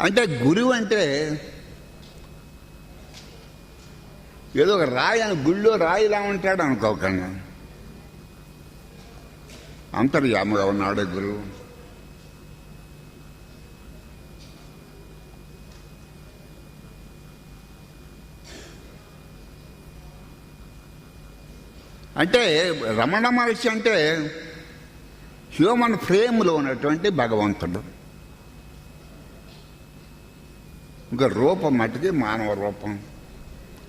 అంటే గురువు అంటే ఏదో ఒక రాయి అని గుళ్ళో రాయిలా ఉంటాడు అనుకోకుండా అంతర్యాముగా ఉన్నాడు గురువు. అంటే రమణ మహర్షి అంటే హ్యూమన్ ఫ్రేమ్లో ఉన్నటువంటి భగవంతుడు. ఇంకా రూపం మట్టికి మానవ రూపం.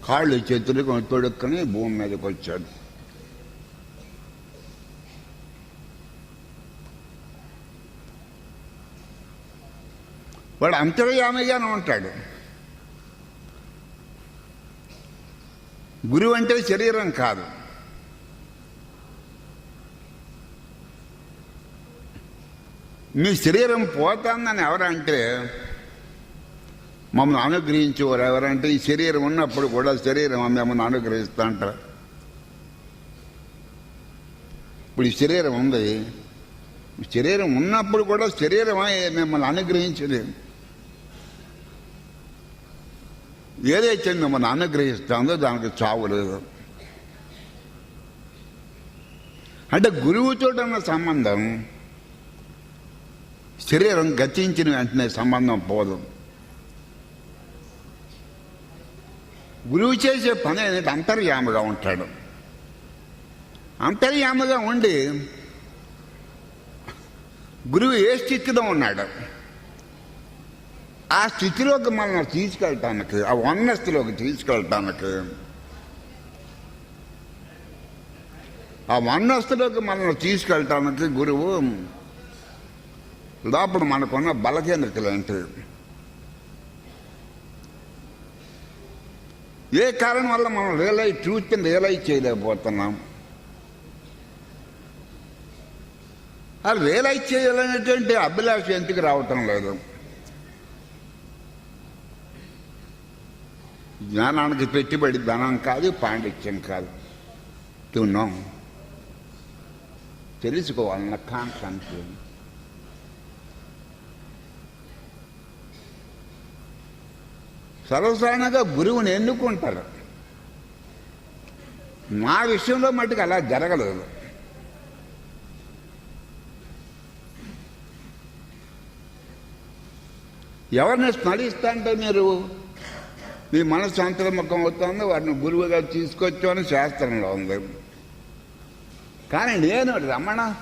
కాళ్ళు చేతులు తొడుక్కుని భూమి మీదకి వచ్చాడు. వాడు అంతర్యామిగానే ఉంటాడు. గురువు అంటే శరీరం కాదు. మీ శరీరం పోతుందని ఎవరంటే మమ్మల్ని అనుగ్రహించేవారు ఎవరంటే ఈ శరీరం ఉన్నప్పుడు కూడా శరీరం మిమ్మల్ని అనుగ్రహిస్తూ అంటారు. ఇప్పుడు ఈ శరీరం ఉంది. శరీరం ఉన్నప్పుడు కూడా శరీరమే మిమ్మల్ని అనుగ్రహించలేదు. ఏదైతే మిమ్మల్ని అనుగ్రహిస్తుందో దానికి చావు లేదు. అంటే గురువుతో ఉన్న సంబంధం శరీరం గతించిన వెంటనే సంబంధం పోదు. గురువు చేసే పని అనేది అంతర్యాముగా ఉంటాడు. అంతర్యాముగా ఉండి గురువు ఏ స్థితిలో ఉన్నాడు? ఆ స్థితిలోకి మనం తీసుకెళ్ళటానికి ఆ వన్నస్థిలోకి తీసుకెళ్ళటానికి ఆ వన్నస్తులోకి మనల్ని తీసుకెళ్ళటానికి గురువు లోపల మనకున్న బలకేంద్రికలు ఏంటి? ఏ కారణం వల్ల మనం రియలైజ్ ట్రూత్ని రియలైజ్ చేయలేకపోతున్నాం? అది రియలైజ్ చేయాలనేటువంటి అభిలాష ఎందుకు రావటం లేదు? జ్ఞానానికి పెట్టుబడి ధనం కాదు పాండిత్యం కాదు. తిన్నాం తెలుసుకోవాలన్న కాంక్ష సర్వసాధారణంగా గురువుని ఎన్నుకుంటారు. మా విషయంలో మటుకు అలా జరగలేదు. ఎవరిని స్మరిస్తా అంటే మీరు? మీ మనసు అంతర్ముఖం అవుతుంది వారిని గురువుగా తీసుకొచ్చు అని శాస్త్రంలో ఉంది. కానీ నేను రమణ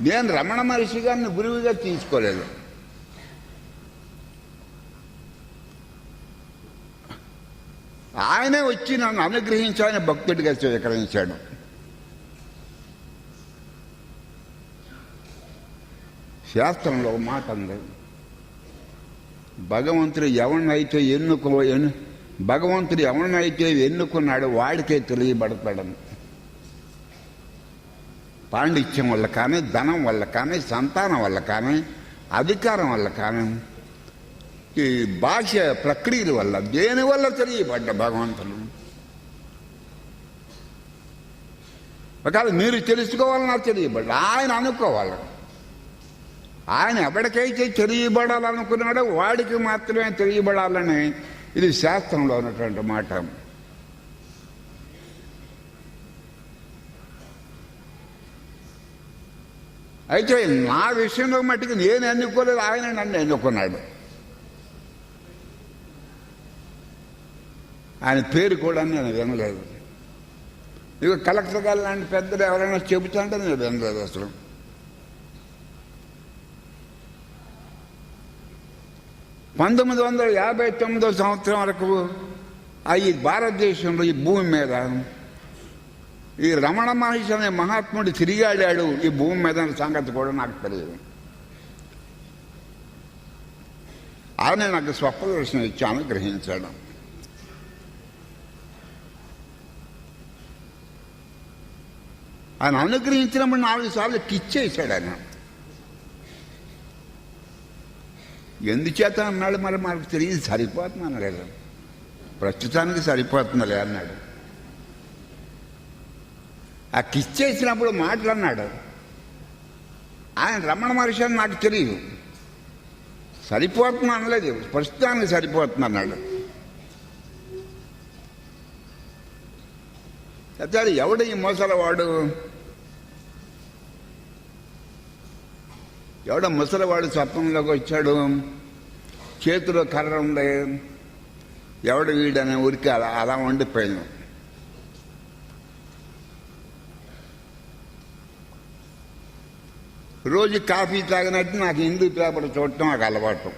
నేను రమణ మహర్షి గారిని గురువుగా తీసుకోలేదు. ఆయనే వచ్చి నన్ను అనుగ్రహించి భక్తుడిగా స్వీకరించాడు. శాస్త్రంలో ఒక మాట ఉంది. భగవంతుడు ఎవరినైతే ఎన్నుకో ఎన్ను భగవంతుడు ఎవరినైతే ఎన్నుకున్నాడు వాడికే తెలియబడతాడని. పాండిత్యం వల్ల కానీ ధనం వల్ల కానీ సంతానం వల్ల కానీ అధికారం వల్ల కానీ ఈ భాష ప్రక్రియల వల్ల దేని వల్ల తెలియబడ్డ భగవంతులు? ఒకవేళ మీరు తెలుసుకోవాలన్నా తెలియబడ్డ ఆయన అనుకోవాలి. ఆయన ఎవరికైతే తెలియబడాలనుకున్నాడో వాడికి మాత్రమే తెలియబడాలని ఇది శాస్త్రంలో ఉన్నటువంటి మాట. అయితే నా విషయంలో మట్టుకు నేను ఎన్నుకోలేదు ఆయన నన్ను ఎన్నుకున్నాడు. ఆయన పేరు కూడా నేను వినలేదు. ఇక కలెక్టర్ గారు లాంటి పెద్దలు ఎవరైనా చెబుతుంటే నేను వినలేదు అసలు. పంతొమ్మిది వందల యాభై తొమ్మిదో సంవత్సరం వరకు ఈ భారతదేశంలో ఈ భూమి మీద ఈ రమణ మహర్షి అనే మహాత్ముడు తిరిగాడాడు ఈ భూమి మీద సంగతి కూడా నాకు తెలియదు. ఆయన నాకు స్వప్నదర్శనం ఇచ్చాను అనుగ్రహించాడు ఆయన అనుగ్రహించినప్పుడు నాలుగు సార్లు కిచ్చేసాడు ఆయన. ఎందుచేత అన్నాడు మరి మనకు తెలియదు సరిపోతుంది అన్నాడు. ప్రస్తుతానికి సరిపోతుందిలే అన్నాడు. ఆ కిచ్చేసినప్పుడు మాట్లాడినాడు ఆయన రమణ మహర్షి అని నాకు తెలియదు. సరిపోతుంది అనలేదు. ప్రస్తుతానికి సరిపోతుంది అన్నాడు ఎవడు ఈ మోసలవాడు? ఎవడ ముసలివాడు స్వప్నంలోకి వచ్చాడు. చేతిలో కర్ర ఉంది. ఎవడు వీడనే ఊరికి అలా అలా వండిపోయాను రోజు కాఫీ తాగినట్టు నాకు హిందూ పేపర్ చూడటం నాకు అలవాటు.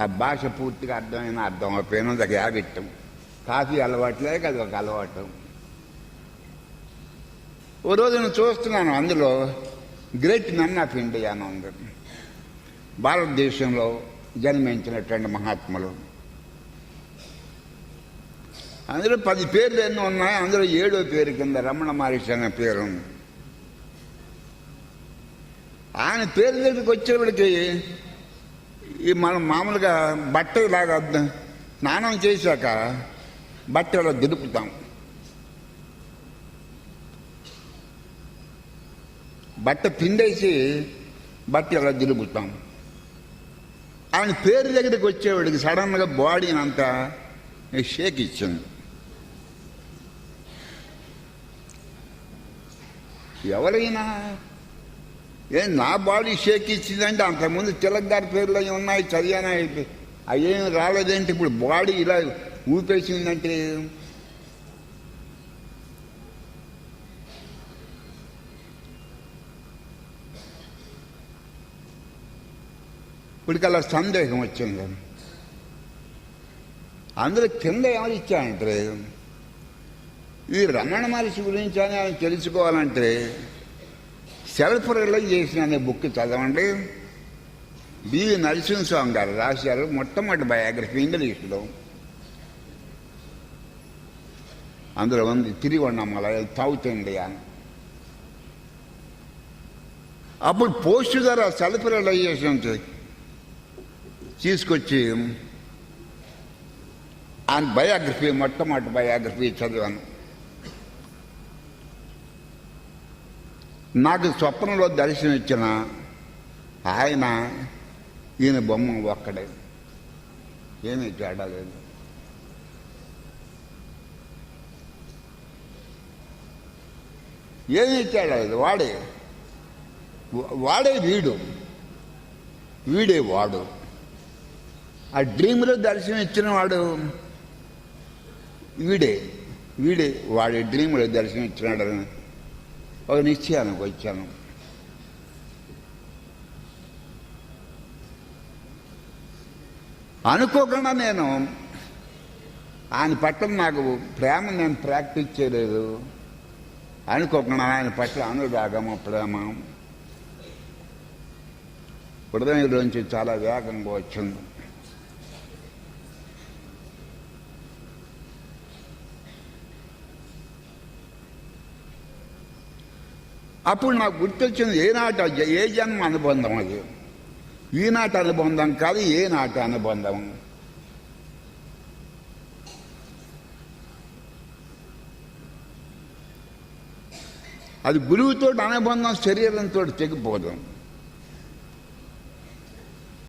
ఆ భాష పూర్తిగా అర్థమైన అర్థం అయిపోయిన ఒక హ్యాబిట్ కాఫీ అలవాట్లేక అది ఒక అలవాటు. ఓ రోజు నేను చూస్తున్నాను అందులో గ్రేట్ మెన్ ఆఫ్ ఇండియా అని ఉంది. భారతదేశంలో జన్మించినటువంటి మహాత్ములు. అందులో పది పేర్లు ఎన్నో ఉన్నాయి. అందులో ఏడో పేరు కింద రమణ మహర్షి అనే పేరు ఉంది. ఆయన పేరు దగ్గరికి వచ్చేవాడికి ఈ మనం మామూలుగా బట్ట ఇలాగా స్నానం చేశాక బట్ట ఇలా బట్ట పిండేసి బట్ట ఇలా దిలుపుతాం? ఆయన పేరు దగ్గరికి వచ్చేవాడికి సడన్గా బాడీని అంతా షేక్ ఇచ్చింది. ఎవరైనా ఏ నా బాడీ షేక్ ఇచ్చిందంటే అంతకుముందు తిలక్ గారి పేర్లు అవి ఉన్నాయి చదివానా అయ్యేం రాలేదేంటి? ఇప్పుడు బాడీ ఇలా ఊపేసిందంటే ఇప్పటికల్లా సందేహం వచ్చింది. అందులో కింద ఏమని ఇచ్చానంటే ఈ రమణ మహర్షి గురించి అని ఆయన తెలుసుకోవాలంటే సెల్ఫ్ చేసిన అనే బుక్ చదవండి. బివి నరసింహస్వామి గారు రాశారు మొట్టమొదటి బయోగ్రఫీ ఇంగ్లీష్లో. అందులో ఉంది తిరిగొండమ్మల సౌత్ ఇండియా. అప్పుడు పోస్ట్ ద్వారా సెల్ఫ్ రియలైజేషన్ తీసుకొచ్చి ఆయన బయోగ్రఫీ మొట్టమొదటి బయోగ్రఫీ చదివాను. నాకు స్వప్నంలో దర్శనం ఇచ్చిన ఆయన ఈయన బొమ్మ ఒక్కడే. ఏమీ తేడా లేదు. ఏమీ తేడా లేదు. వాడే వాడే వీడు. వీడే వాడు. ఆ డ్రీమ్లో దర్శనం ఇచ్చిన వాడు వీడే వీడే వాడి డ్రీమ్లో దర్శనం ఇచ్చినాడు. ఒక నిశ్చయానికి వచ్చాను. అనుకోకుండా నేను ఆయన పట్ల నాకు ప్రేమ నేను ప్రాక్టీస్ చేయలేదు. అనుకోకుండా ఆయన పట్ల అనురాగము ప్రేమ. హృదయంలోంచి చాలా వేగంగా వచ్చింది. అప్పుడు నాకు గుర్తొచ్చింది ఏనాటి ఏ జన్మ అనుబంధం అది ఈనాటి అనుబంధం కాదు ఏ నాటి అనుబంధం అది గురువుతో అనుబంధం శరీరంతో తెగిపోదు